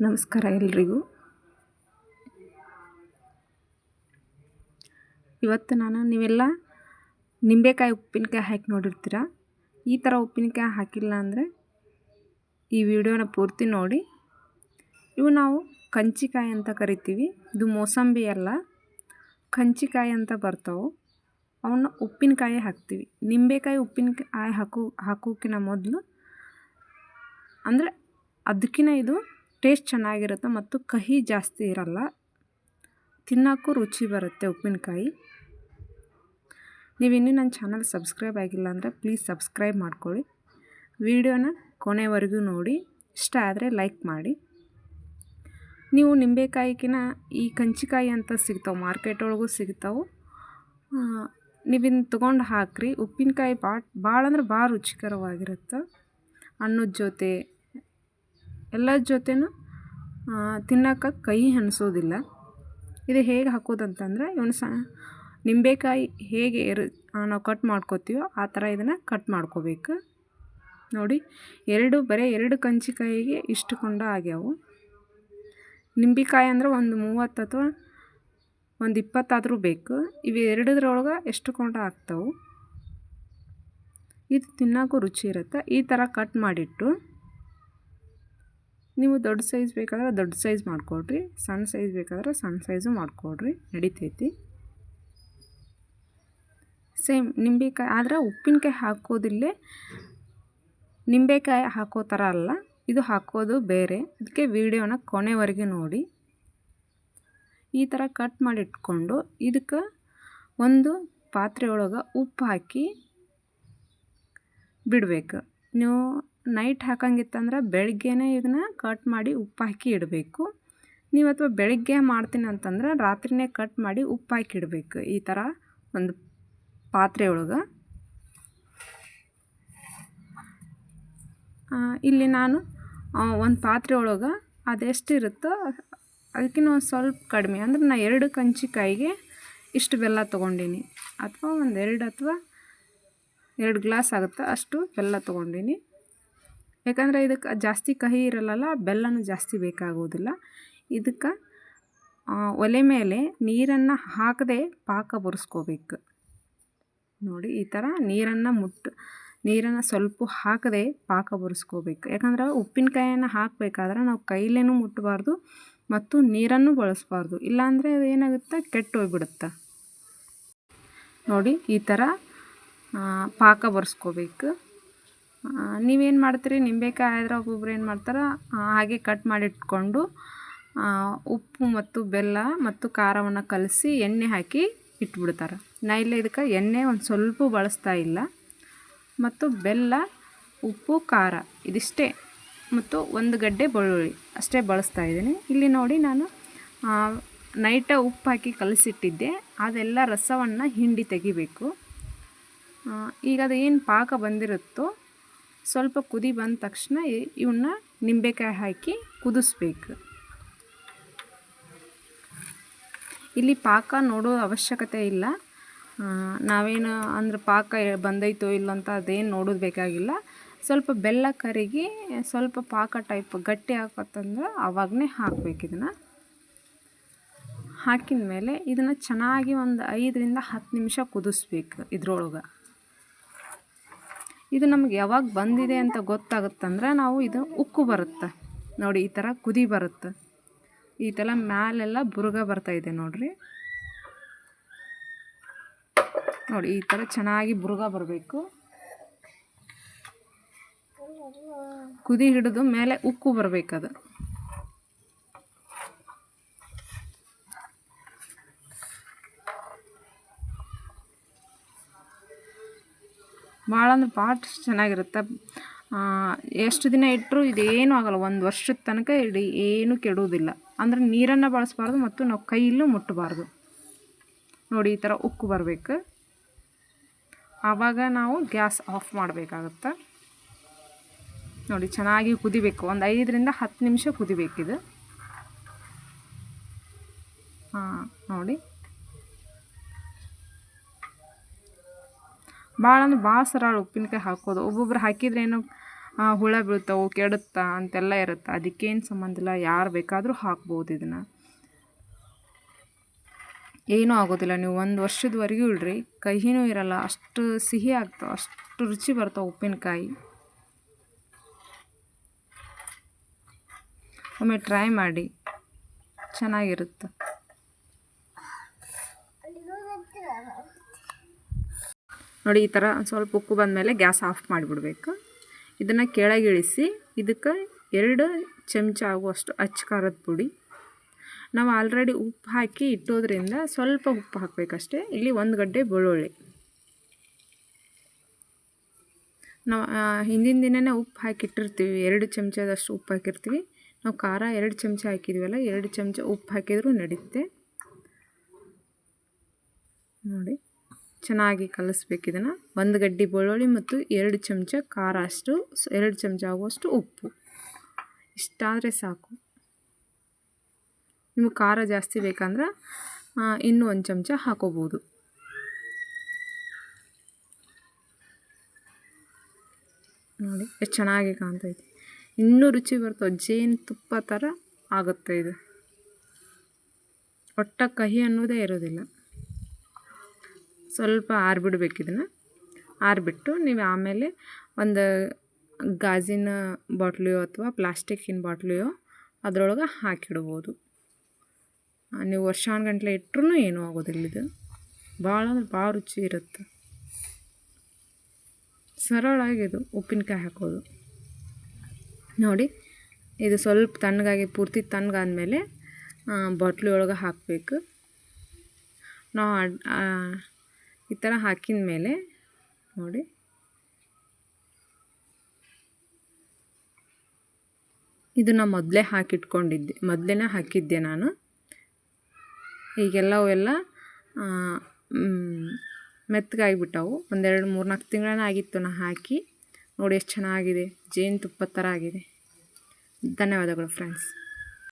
ನಮಸ್ಕಾರ ಎಲ್ರಿಗೂ. ಇವತ್ತು ನಾನು ನೀವೆಲ್ಲ ನಿಂಬೆಕಾಯಿ ಉಪ್ಪಿನಕಾಯಿ ಹಾಕಿ ನೋಡಿರ್ತೀರ? ಈ ಥರ ಉಪ್ಪಿನಕಾಯಿ ಹಾಕಿಲ್ಲ ಅಂದರೆ ಈ ವಿಡಿಯೋನ ಪೂರ್ತಿ ನೋಡಿ. ಇವು ನಾವು ಕಂಚಿಕಾಯಿ ಅಂತ ಕರಿತೀವಿ. ಇದು ಮೋಸಂಬಿ ಅಲ್ಲ. ಕಂಚಿಕಾಯಿ ಅಂತ ಬರ್ತಾವೆ. ಅವನ್ನ ಉಪ್ಪಿನಕಾಯಿ ಹಾಕ್ತೀವಿ. ನಿಂಬೆಕಾಯಿ ಉಪ್ಪಿನಕಾಯಿ ಹಾಕು ಹಾಕೋಕಿನ ಮೊದಲು ಅಂದರೆ ಅದಕ್ಕಿಂತ ಇದು ಟೇಸ್ಟ್ ಚೆನ್ನಾಗಿರುತ್ತೆ ಮತ್ತು ಕಹಿ ಜಾಸ್ತಿ ಇರಲ್ಲ. ತಿನ್ನೋಕ್ಕೂ ರುಚಿ ಬರುತ್ತೆ ಉಪ್ಪಿನಕಾಯಿ. ನೀವು ಇನ್ನೂ ನನ್ನ ಚಾನಲ್ ಸಬ್ಸ್ಕ್ರೈಬ್ ಆಗಿಲ್ಲ ಅಂದರೆ ಪ್ಲೀಸ್ ಸಬ್ಸ್ಕ್ರೈಬ್ ಮಾಡ್ಕೊಳ್ಳಿ. ವಿಡಿಯೋನ ಕೊನೆವರೆಗೂ ನೋಡಿ. ಇಷ್ಟ ಆದರೆ ಲೈಕ್ ಮಾಡಿ. ನೀವು ನಿಂಬೆಕಾಯಿಕಿನ ಈ ಕಂಚಿಕಾಯಿ ಅಂತ ಸಿಗ್ತಾವೆ, ಮಾರ್ಕೆಟ್ ಒಳಗೂ ಸಿಗ್ತಾವೆ. ನೀವಿನ್ನು ತೊಗೊಂಡು ಹಾಕ್ರಿ. ಉಪ್ಪಿನಕಾಯಿ ಭಾಳ ಭಾಳ ಅಂದ್ರೆ ಭಾಳ ರುಚಿಕರವಾಗಿರುತ್ತೆ. ಅನ್ನದ ಜೊತೆ ಎಲ್ಲ ಜೊತೆನೂ ತಿನ್ನೋಕೆ ಕೈ ಅನಿಸೋದಿಲ್ಲ ಇದು ಹೇಗೆ ಹಾಕೋದಂತಂದರೆ, ಇವನು ಸ, ನಿಂಬೆಕಾಯಿ ಹೇಗೆ ಎರು ನಾವು ಕಟ್ ಮಾಡ್ಕೋತೀವೋ ಆ ಥರ ಇದನ್ನು ಕಟ್ ಮಾಡ್ಕೋಬೇಕು. ನೋಡಿ, ಎರಡು, ಬರೀ ಎರಡು ಕಂಚಿಕಾಯಿಗೆ ಇಷ್ಟು ಕೊಂಡ ಆಗ್ಯಾವು. ನಿಂಬೆಕಾಯಿ ಅಂದ್ರೆ ಒಂದು ಮೂವತ್ತು ಅಥವಾ ಒಂದು ಇಪ್ಪತ್ತಾದರೂ ಬೇಕು. ಇವು ಎರಡದ್ರೊಳಗೆ ಎಷ್ಟು ಕೊಂಡ ಆಗ್ತಾವೆ? ಇದು ತಿನ್ನೋಕ್ಕೂ ರುಚಿ ಇರುತ್ತೆ. ಈ ಥರ ಕಟ್ ಮಾಡಿಟ್ಟು ನೀವು ದೊಡ್ಡ ಸೈಜ್ ಬೇಕಾದ್ರೆ ದೊಡ್ಡ ಸೈಜ್ ಮಾಡಿಕೊಡ್ರಿ, ಸಣ್ಣ ಸೈಜ್ ಬೇಕಾದ್ರೆ ಸಣ್ಣ ಸೈಜು ಮಾಡಿಕೊಡ್ರಿ, ನಡಿತೈತಿ. ಸೇಮ್ ನಿಂಬೆಕಾಯಿ ಆದ್ರೆ ಉಪ್ಪಿನಕಾಯಿ ಹಾಕೋದಿಲ್ಲೇ ನಿಂಬೆಕಾಯಿ ಹಾಕೋ ಥರ ಅಲ್ಲ, ಇದು ಹಾಕೋದು ಬೇರೆ. ಅದಕ್ಕೆ ವಿಡಿಯೋನ ಕೊನೆವರೆಗೆ ನೋಡಿ. ಈ ಥರ ಕಟ್ ಮಾಡಿ ಇಟ್ಕೊಂಡು ಇದಕ್ಕೆ ಒಂದು ಪಾತ್ರೆ ಒಳಗೆ ಉಪ್ಪು ಹಾಕಿ ಬಿಡಬೇಕು. ನೀವು ನೈಟ್ ಹಾಕಂಗಿತ್ತಂದ್ರೆ ಬೆಳಗ್ಗೆನೇ ಇದನ್ನ ಕಟ್ ಮಾಡಿ ಉಪ್ಪು ಹಾಕಿ ಇಡಬೇಕು. ನೀವು ಅಥವಾ ಬೆಳಗ್ಗೆ ಮಾಡ್ತೀನಿ ಅಂತಂದ್ರೆ ರಾತ್ರಿನೇ ಕಟ್ ಮಾಡಿ ಉಪ್ಪು ಹಾಕಿ ಇಡಬೇಕು. ಈ ಥರ ಒಂದು ಪಾತ್ರೆ ಒಳಗೆ. ಇಲ್ಲಿ ನಾನು ಒಂದು ಪಾತ್ರೆ ಒಳಗೆ ಅದೆಷ್ಟಿರುತ್ತೋ ಅದಕ್ಕಿಂತ ಒಂದು ಸ್ವಲ್ಪ ಕಡಿಮೆ. ಅಂದ್ರೆ ನಾನು ಎರಡು ಕಂಚಿಕಾಯಿಗೆ ಇಷ್ಟು ಬೆಲ್ಲ ತೊಗೊಂಡೀನಿ. ಅಥವಾ ಒಂದು ಎರಡು ಅಥವಾ ಎರಡು ಗ್ಲಾಸ್ ಆಗುತ್ತೆ ಅಷ್ಟು ಬೆಲ್ಲ ತೊಗೊಂಡೀನಿ. ಯಾಕಂದರೆ ಇದಕ್ಕೆ ಜಾಸ್ತಿ ಕಹಿ ಇರಲ್ಲಲ್ಲ, ಬೆಲ್ಲನೂ ಜಾಸ್ತಿ ಬೇಕಾಗೋದಿಲ್ಲ. ಇದಕ್ಕೆ ಒಲೆ ಮೇಲೆ ನೀರನ್ನು ಹಾಕದೆ ಪಾಕ ಬರೆಸ್ಕೋಬೇಕು. ನೋಡಿ, ಈ ಥರ ನೀರನ್ನು ಮುಟ್ಟು, ನೀರನ್ನು ಸ್ವಲ್ಪ ಹಾಕದೆ ಪಾಕ ಬರೆಸ್ಕೋಬೇಕು. ಯಾಕಂದ್ರೆ ಉಪ್ಪಿನಕಾಯನ್ನು ಹಾಕಬೇಕಾದ್ರೆ ನಾವು ಕೈಲೇನೂ ಮುಟ್ಟಬಾರ್ದು ಮತ್ತು ನೀರನ್ನು ಬಳಸಬಾರ್ದು. ಇಲ್ಲಾಂದರೆ ಅದು ಏನಾಗುತ್ತೆ? ಕೆಟ್ಟು ಹೋಗ್ಬಿಡುತ್ತೆ ನೋಡಿ, ಈ ಥರ ಪಾಕ ಬರೆಸ್ಕೋಬೇಕು. ನೀವೇನು ಮಾಡ್ತೀರಿ? ನಿಂಬೆಕಾಯಿ ಆದರೆ ಒಬ್ಬೊಬ್ರು ಏನು ಮಾಡ್ತಾರೆ? ಹಾಗೆ ಕಟ್ ಮಾಡಿಟ್ಕೊಂಡು ಉಪ್ಪು ಮತ್ತು ಬೆಲ್ಲ ಮತ್ತು ಖಾರವನ್ನು ಕಲಸಿ ಎಣ್ಣೆ ಹಾಕಿ ಇಟ್ಬಿಡ್ತಾರೆ. ನಾ ಇಲ್ಲ ಇದಕ್ಕೆ ಎಣ್ಣೆ ಒಂದು ಸ್ವಲ್ಪ ಬಳಸ್ತಾ ಇಲ್ಲ. ಮತ್ತು ಬೆಲ್ಲ, ಉಪ್ಪು, ಖಾರ ಇದಿಷ್ಟೇ. ಮತ್ತು ಒಂದು ಗಡ್ಡೆ ಬೆಳ್ಳುಳ್ಳಿ ಅಷ್ಟೇ ಬಳಸ್ತಾ ಇದ್ದೀನಿ. ಇಲ್ಲಿ ನೋಡಿ ನಾನು ನೈಟ ಉಪ್ಪು ಹಾಕಿ ಕಲಸಿಟ್ಟಿದ್ದೆ. ಅದೆಲ್ಲ ರಸವನ್ನು ಹಿಂಡಿ ತೆಗಿಬೇಕು. ಈಗ ಅದು ಏನು ಪಾಕ ಬಂದಿರುತ್ತೋ ಸ್ವಲ್ಪ ಕುದಿ ಬಂದ ತಕ್ಷಣ ಇವನ್ನ ನಿಂಬೆಕಾಯಿ ಹಾಕಿ ಕುದಿಸ್ಬೇಕು. ಇಲ್ಲಿ ಪಾಕ ನೋಡೋ ಅವಶ್ಯಕತೆ ಇಲ್ಲ. ನಾವೇನು ಅಂದ್ರೆ ಪಾಕ ಬಂದೈತೋ ಇಲ್ಲ ಅಂತ ಅದೇನು ನೋಡೋದು ಬೇಕಾಗಿಲ್ಲ. ಸ್ವಲ್ಪ ಬೆಲ್ಲ ಕರಿಗಿ ಸ್ವಲ್ಪ ಪಾಕ ಟೈಪ್ ಗಟ್ಟಿ ಹಾಕತ್ತಂದ್ರೆ ಆವಾಗನೇ ಹಾಕ್ಬೇಕು ಇದನ್ನು. ಹಾಕಿದ ಮೇಲೆ ಇದನ್ನು ಚೆನ್ನಾಗಿ ಒಂದು ಐದರಿಂದ ಹತ್ತು ನಿಮಿಷ ಕುದಿಸ್ಬೇಕು ಇದ್ರೊಳಗೆ. ಇದು ನಮ್ಗೆ ಯಾವಾಗ ಬಂದಿದೆ ಅಂತ ಗೊತ್ತಾಗುತ್ತಂದ್ರೆ ನಾವು ಇದು ಉಕ್ಕು ಬರುತ್ತೆ. ನೋಡಿ, ಈ ಥರ ಕುದಿ ಬರುತ್ತೆ. ಈ ಥರ ಮ್ಯಾಲೆಲ್ಲ ಬುರುಗ ಬರ್ತಾಯಿದೆ ನೋಡಿರಿ. ನೋಡಿ, ಈ ಥರ ಚೆನ್ನಾಗಿ ಬುರುಗ ಬರಬೇಕು. ಕುದಿ ಹಿಡಿದು ಮೇಲೆ ಉಕ್ಕು ಬರಬೇಕದು ಭಾಳ ಅಂದ್ರೆ ಭಾಳ ಚೆನ್ನಾಗಿರುತ್ತೆ ಎಷ್ಟು ದಿನ ಇಟ್ಟರು ಇದೇನೂ ಆಗೋಲ್ಲ. ಒಂದು ವರ್ಷದ ತನಕ ಇಡಿ ಏನೂ ಕೆಡುವುದಿಲ್ಲ. ಅಂದರೆ ನೀರನ್ನು ಬಳಸಬಾರ್ದು ಮತ್ತು ನಾವು ಕೈಯಲ್ಲೂ ಮುಟ್ಟಬಾರ್ದು. ನೋಡಿ, ಈ ಥರ ಉಕ್ಕು ಬರಬೇಕು. ಆವಾಗ ನಾವು ಗ್ಯಾಸ್ ಆಫ್ ಮಾಡಬೇಕಾಗತ್ತೆ. ನೋಡಿ, ಚೆನ್ನಾಗಿ ಕುದಿಬೇಕು. ಒಂದು ಐದರಿಂದ ಹತ್ತು ನಿಮಿಷ ಕುದಿಬೇಕಿದು. ಹಾಂ ನೋಡಿ. ಭಾಳ ಅಂದ್ರೆ ಭಾಳ ಸರಳ ಉಪ್ಪಿನಕಾಯಿ ಹಾಕೋದು. ಒಬ್ಬೊಬ್ರು ಹಾಕಿದ್ರೆ ಏನು ಹುಳ ಬೀಳ್ತಾವೆ, ಕೆಡುತ್ತಾ ಅಂತೆಲ್ಲ ಇರುತ್ತೆ. ಅದಕ್ಕೇನು ಸಂಬಂಧ ಇಲ್ಲ, ಯಾರು ಬೇಕಾದರೂ ಹಾಕ್ಬೋದು ಇದನ್ನು. ಏನೂ ಆಗೋದಿಲ್ಲ. ನೀವು ಒಂದು ವರ್ಷದವರೆಗೂ ಇಳ್ರಿ. ಕಹಿನೂ ಇರಲ್ಲ. ಅಷ್ಟು ಸಿಹಿ ಆಗ್ತಾವೆ. ಅಷ್ಟು ರುಚಿ ಬರ್ತಾವೆ ಉಪ್ಪಿನಕಾಯಿ. ಒಮ್ಮೆ ಟ್ರೈ ಮಾಡಿ. ಚೆನ್ನಾಗಿರುತ್ತೆ. ನೋಡಿ, ಈ ಥರ ಸ್ವಲ್ಪ ಉಕ್ಕು ಬಂದಮೇಲೆ ಗ್ಯಾಸ್ ಆಫ್ ಮಾಡಿಬಿಡ್ಬೇಕು. ಇದನ್ನು ಕೆಳಗಿಳಿಸಿ, ಇದಕ್ಕೆ ಎರಡು ಚಮಚ ಆಗುವಷ್ಟು ಅಚ್ಚ ಖಾರದ ಪುಡಿ. ನಾವು ಆಲ್ರೆಡಿ ಉಪ್ಪು ಹಾಕಿ ಇಟ್ಟೋದ್ರಿಂದ ಸ್ವಲ್ಪ ಉಪ್ಪು ಹಾಕಬೇಕಷ್ಟೇ. ಇಲ್ಲಿ ಒಂದು ಗಡ್ಡೆ ಬೆಳ್ಳುಳ್ಳಿ. ನಾವು ಹಿಂದಿನ ದಿನನೇ ಉಪ್ಪು ಹಾಕಿಟ್ಟಿರ್ತೀವಿ. ಎರಡು ಚಮಚದಷ್ಟು ಉಪ್ಪು ಹಾಕಿರ್ತೀವಿ. ನಾವು ಖಾರ ಎರಡು ಚಮಚ ಹಾಕಿದ್ವಲ್ಲ, ಎರಡು ಚಮಚ ಉಪ್ಪು ಹಾಕಿದರೂ ನಡೀತೆ. ನೋಡಿ. ಚೆನ್ನಾಗಿ ಕಲಿಸ್ಬೇಕು ಇದನ್ನು. ಒಂದು ಗಡ್ಡಿ ಬೆಳ್ಳುಳ್ಳಿ ಮತ್ತು ಎರಡು ಚಮಚ ಖಾರ ಅಷ್ಟು ಎರಡು ಚಮಚ ಆಗುವಷ್ಟು ಉಪ್ಪು. ಇಷ್ಟಾದರೆ ಸಾಕು. ನಿಮಗೆ ಖಾರ ಜಾಸ್ತಿ ಬೇಕಂದ್ರೆ ಇನ್ನೂ ಒಂದು ಚಮಚ ಹಾಕೋಬೋದು. ನೋಡಿ, ಎಷ್ಟು ಚೆನ್ನಾಗಿ ಕಾಣ್ತೈತಿ ಇನ್ನೂ ರುಚಿ ಬರ್ತವೆ ಜೇನು ತುಪ್ಪ ಥರ ಆಗುತ್ತೆ ಇದು. ಒಟ್ಟ ಕಹಿ ಅನ್ನೋದೇ ಇರೋದಿಲ್ಲ. ಸ್ವಲ್ಪ ಆರಿಬಿಡ್ಬೇಕು ಇದನ್ನು. ಆರಿಬಿಟ್ಟು ನೀವು ಆಮೇಲೆ ಒಂದು ಗಾಜಿನ ಬಾಟ್ಲಿಯೋ ಅಥವಾ ಪ್ಲಾಸ್ಟಿಕ್ಕಿನ ಬಾಟ್ಲಿಯೋ ಅದರೊಳಗೆ ಹಾಕಿಡ್ಬೋದು. ನೀವು ವರ್ಷಾನುಗಂಟ್ಲೆ ಇಟ್ಟರೂ ಏನೂ ಆಗೋದಿಲ್ಲ ಇದು. ಭಾಳ ಅಂದ್ರೆ ಭಾಳ ರುಚಿ ಇರುತ್ತೆ. ಸರಳಾಗಿದು ಉಪ್ಪಿನಕಾಯಿ ಹಾಕೋದು. ನೋಡಿ, ಇದು ಸ್ವಲ್ಪ ತಣ್ಣಗಾಗಿ, ಪೂರ್ತಿ ತಣ್ಣಗಾದ್ಮೇಲೆ ಬಾಟ್ಲಿ ಒಳಗೆ ಹಾಕಬೇಕು. ನಾವು ಈ ಥರ ಹಾಕಿದ ಮೇಲೆ ನೋಡಿ. ಇದನ್ನು ಮೊದಲೇ ಹಾಕಿಟ್ಕೊಂಡಿದ್ದೆ ಮೊದಲೇ ಹಾಕಿದ್ದೆ ನಾನು. ಈಗೆಲ್ಲ ಅವೆಲ್ಲ ಮೆತ್ತಗಾಗಿಬಿಟ್ಟವು. ಒಂದೆರಡು ಮೂರು ನಾಲ್ಕು ತಿಂಗಳನ್ನ ಆಗಿತ್ತು ನಾನು ಹಾಕಿ. ನೋಡಿ ಎಷ್ಟು ಚೆನ್ನಾಗಿದೆ ಜೇನುತುಪ್ಪದ ಥರ ಆಗಿದೆ. ಧನ್ಯವಾದಗಳು ಫ್ರೆಂಡ್ಸ್